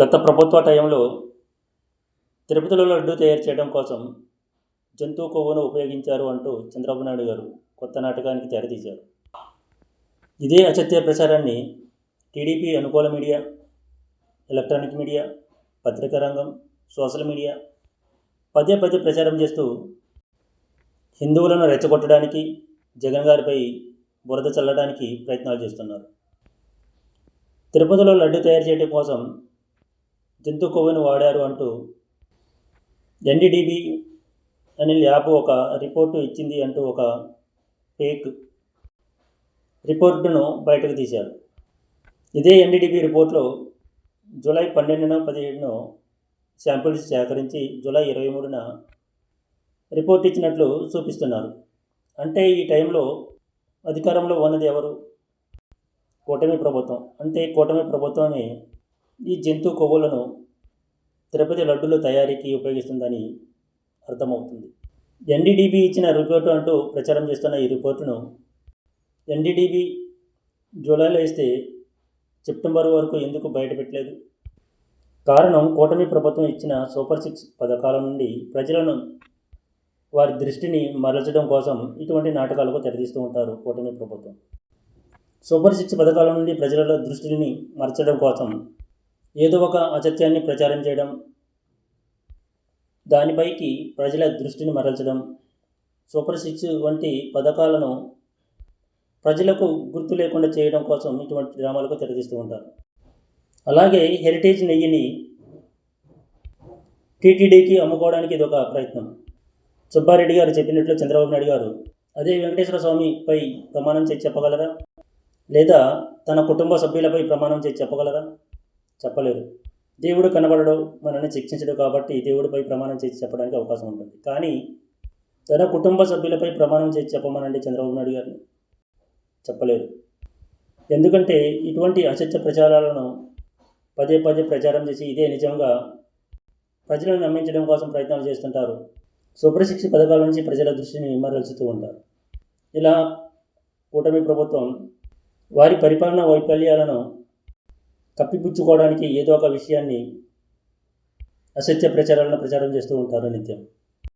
గత ప్రభుత్వ టైంలో తిరుపతిలో లడ్డు తయారు చేయడం కోసం జంతు కొవ్వును ఉపయోగించారు అంటూ చంద్రబాబు నాయుడు గారు కొత్త నాటకానికి తెరతీశారు. ఇదే అసత్య ప్రచారాన్ని టీడీపీ అనుకూల మీడియా ఎలక్ట్రానిక్ మీడియా పత్రికా రంగం సోషల్ మీడియా పదే పదే ప్రచారం చేస్తూ హిందువులను రెచ్చగొట్టడానికి జగన్ గారిపై బురద చల్లడానికి ప్రయత్నాలు చేస్తున్నారు. తిరుపతిలో లడ్డు తయారు చేయడం కోసం జంతు కొవ్వును వాడారు అంటూ ఎన్డీడీబీ అనిల్ ల్యాబ్ ఒక రిపోర్టు ఇచ్చింది అంటూ ఒక ఫేక్ రిపోర్టును బయటకు తీశారు. ఇదే ఎన్డీడీబీ రిపోర్ట్లో జూలై పన్నెండున పదిహేడును శాంపిల్స్ సేకరించి జూలై ఇరవై మూడున రిపోర్ట్ ఇచ్చినట్లు చూపిస్తున్నారు. అంటే ఈ టైంలో అధికారంలో ఉన్నది ఎవరు? కూటమి ప్రభుత్వం. అంటే కూటమి ప్రభుత్వమే ఈ జంతు కొవ్వులను తిరుపతి లడ్డుల తయారీకి ఉపయోగిస్తుందని అర్థమవుతుంది. ఎన్డీడీబీ ఇచ్చిన రిపోర్టు అంటూ ప్రచారం చేస్తున్న ఈ రిపోర్టును ఎన్డీడీబీ జూలైలో ఇస్తే సెప్టెంబర్ వరకు ఎందుకు బయటపెట్టలేదు? కారణం కూటమి ప్రభుత్వం ఇచ్చిన సూపర్ సిక్స్ పథకాల నుండి ప్రజలను వారి దృష్టిని మరల్చడం కోసం ఇటువంటి నాటకాలకు తెరదీస్తూ ఉంటారు కూటమి ప్రభుత్వం. సూపర్ సిక్స్ పథకాల నుండి ప్రజల దృష్టిని మరచడం కోసం ఏదో ఒక అసత్యాన్ని ప్రచారం చేయడం దానిపైకి ప్రజల దృష్టిని మరల్చడం సూపర్ సిక్స్ వంటి పథకాలను ప్రజలకు గుర్తు లేకుండా చేయడం కోసం ఇటువంటి డ్రామాలకు తెరదీస్తూ ఉంటారు. అలాగే హెరిటేజ్ నెయ్యిని టీటీడీకి అమ్ముకోవడానికి ఇది ఒక ప్రయత్నం. సుబ్బారెడ్డి గారు చెప్పినట్లు చంద్రబాబు నాయుడు గారు అదే వెంకటేశ్వర స్వామిపై ప్రమాణం చేసి చెప్పగలరా? లేదా తన కుటుంబ సభ్యులపై ప్రమాణం చేసి చెప్పగలరా? చెప్పలేరు. దేవుడు కనబడడు మనల్ని శిక్షించడు కాబట్టి దేవుడిపై ప్రమాణం చేసి చెప్పడానికి అవకాశం ఉంటుంది. కానీ తన కుటుంబ సభ్యులపై ప్రమాణం చేసి చెప్పమనండి చంద్రబాబు నాయుడు గారిని. చెప్పలేరు. ఎందుకంటే ఇటువంటి అసత్య ప్రచారాలను పదే పదే ప్రచారం చేసి ఇదే నిజంగా ప్రజలను నమ్మించడం కోసం ప్రయత్నాలు చేస్తుంటారు. శుభ్రశిక్ష పథకాల నుంచి ప్రజల దృష్టిని మరల్చుతూ ఉంటారు. ఇలా కూటమి ప్రభుత్వం వారి పరిపాలన వైఫల్యాలను కప్పిపుచ్చుకోవడానికి ఏదో ఒక విషయాన్ని అసత్య ప్రచారాలను ప్రచారం చేస్తూ ఉంటారు నిత్యం.